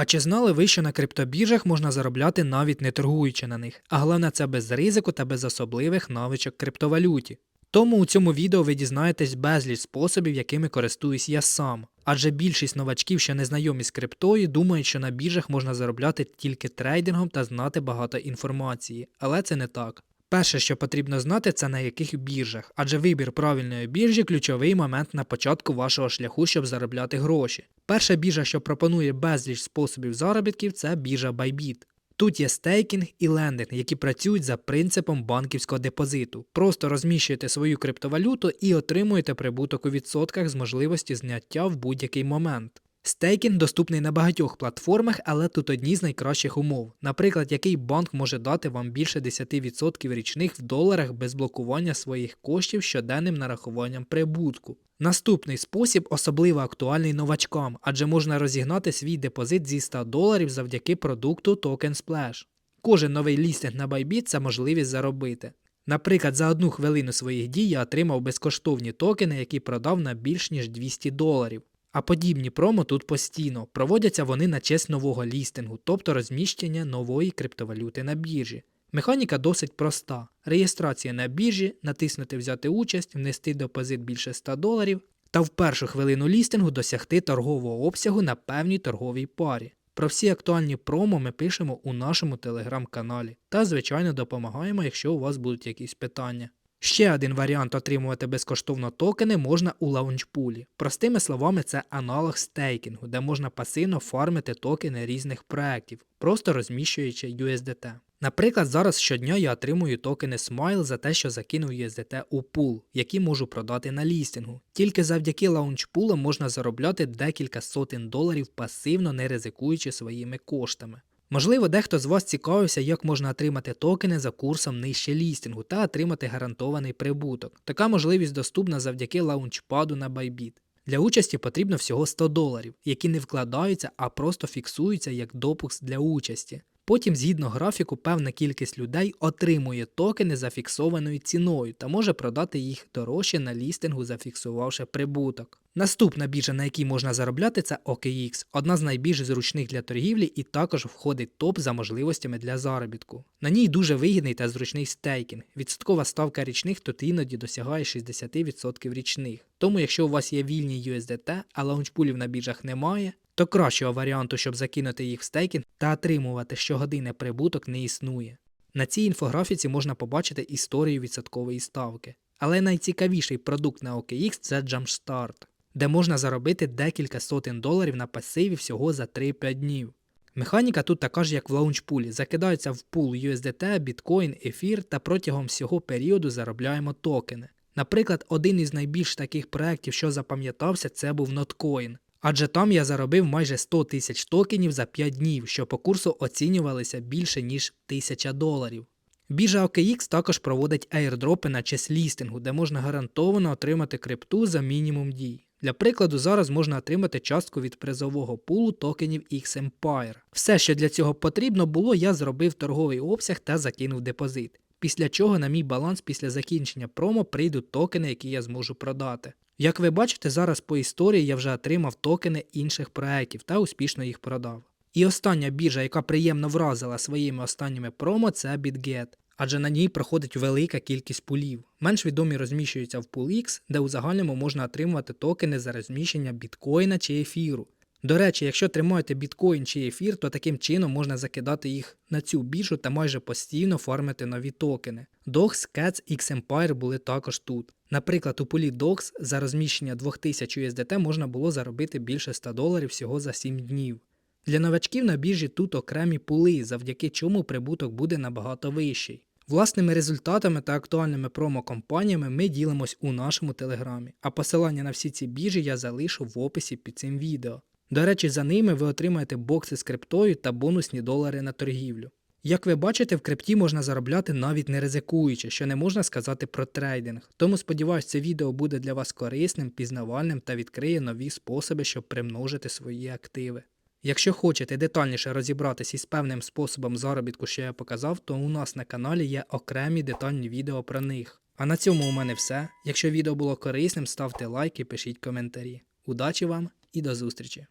А чи знали ви, що на криптобіржах можна заробляти навіть не торгуючи на них? А головне це без ризику та без особливих навичок криптовалюті. Тому у цьому відео ви дізнаєтесь безліч способів, якими користуюсь я сам. Адже більшість новачків, що не знайомі з криптою, думають, що на біржах можна заробляти тільки трейдингом та знати багато інформації, але це не так. Перше, що потрібно знати, це на яких біржах, адже вибір правильної біржі ключовий момент на початку вашого шляху, щоб заробляти гроші. Перша біржа, що пропонує безліч способів заробітків, це біржа Bybit. Тут є стейкінг і лендинг, які працюють за принципом банківського депозиту. Просто розміщуєте свою криптовалюту і отримуєте прибуток у відсотках з можливості зняття в будь-який момент. Стейкінг доступний на багатьох платформах, але тут одні з найкращих умов. Наприклад, який банк може дати вам більше 10% річних в доларах без блокування своїх коштів щоденним нарахуванням прибутку. Наступний спосіб особливо актуальний новачкам, адже можна розігнати свій депозит зі 100 доларів завдяки продукту Token Splash. Кожен новий лістинг на Bybit – це можливість заробити. Наприклад, за одну хвилину своїх дій я отримав безкоштовні токени, які продав на більш ніж 200 доларів. А подібні промо тут постійно. Проводяться вони на честь нового лістингу, тобто розміщення нової криптовалюти на біржі. Механіка досить проста: реєстрація на біржі, натиснути Взяти участь, внести депозит більше 100 доларів та в першу хвилину лістингу досягти торгового обсягу на певній торговій парі. Про всі актуальні промо ми пишемо у нашому телеграм-каналі та, звичайно, допомагаємо, якщо у вас будуть якісь питання. Ще один варіант отримувати безкоштовно токени можна у лаунчпулі. Простими словами, це аналог стейкінгу, де можна пасивно фармити токени різних проєктів, просто розміщуючи USDT. Наприклад, зараз щодня я отримую токени Smile за те, що закинув USDT у пул, які можу продати на лістингу. Тільки завдяки лаунчпулам можна заробляти декілька сотень доларів пасивно, не ризикуючи своїми коштами. Можливо, дехто з вас цікавився, як можна отримати токени за курсом нижче лістингу та отримати гарантований прибуток. Така можливість доступна завдяки лаунчпаду на Bybit. Для участі потрібно всього 100 доларів, які не вкладаються, а просто фіксуються як допуск для участі. Потім, згідно графіку, певна кількість людей отримує токени за фіксованою ціною та може продати їх дорожче на лістингу, зафіксувавши прибуток. Наступна біржа, на якій можна заробляти, це OKX, одна з найбільш зручних для торгівлі і також входить топ за можливостями для заробітку. На ній дуже вигідний та зручний стейкінг. Відсоткова ставка річних тут іноді досягає 60% річних. Тому, якщо у вас є вільні USDT, а лаунчпулів на біржах немає, то кращого варіанту, щоб закинути їх в стейкінг та отримувати щогодинний прибуток не існує. На цій інфографіці можна побачити історію відсоткової ставки. Але найцікавіший продукт на OKX це Jumpstart, де можна заробити декілька сотень доларів на пасиві всього за 3-5 днів. Механіка тут така ж, як в лаунчпулі. Закидаються в пул USDT, біткоін, ефір та протягом всього періоду заробляємо токени. Наприклад, один із найбільш таких проєктів, що запам'ятався, це був Notcoin. Адже там я заробив майже 100 тисяч токенів за 5 днів, що по курсу оцінювалися більше ніж 1000 доларів. Біржа OKX також проводить airdропи на честь лістингу, де можна гарантовано отримати крипту за мінімум дій. Для прикладу, зараз можна отримати частку від призового пулу токенів X-Empire. Все, що для цього потрібно було, я зробив торговий обсяг та закинув депозит. Після чого на мій баланс після закінчення промо прийдуть токени, які я зможу продати. Як ви бачите, зараз по історії я вже отримав токени інших проєктів та успішно їх продав. І остання біржа, яка приємно вразила своїми останніми промо, це BitGet, адже на ній проходить велика кількість пулів. Менш відомі розміщуються в PoolX, де у загальному можна отримувати токени за розміщення біткоїна чи ефіру. До речі, якщо тримаєте біткоін чи ефір, то таким чином можна закидати їх на цю біржу та майже постійно фармити нові токени. DOX, Cats, X-Empire були також тут. Наприклад, у полі DOX за розміщення 2000 USDT можна було заробити більше 100 доларів всього за 7 днів. Для новачків на біржі тут окремі пули, завдяки чому прибуток буде набагато вищий. Власними результатами та актуальними промо-компаніями ми ділимось у нашому телеграмі, а посилання на всі ці біржі я залишу в описі під цим відео. До речі, за ними ви отримаєте бокси з криптою та бонусні долари на торгівлю. Як ви бачите, в крипті можна заробляти навіть не ризикуючи, що не можна сказати про трейдинг. Тому сподіваюсь, це відео буде для вас корисним, пізнавальним та відкриє нові способи, щоб примножити свої активи. Якщо хочете детальніше розібратися із певним способом заробітку, що я показав, то у нас на каналі є окремі детальні відео про них. А на цьому у мене все. Якщо відео було корисним, ставте лайк і пишіть коментарі. Удачі вам і до зустрічі!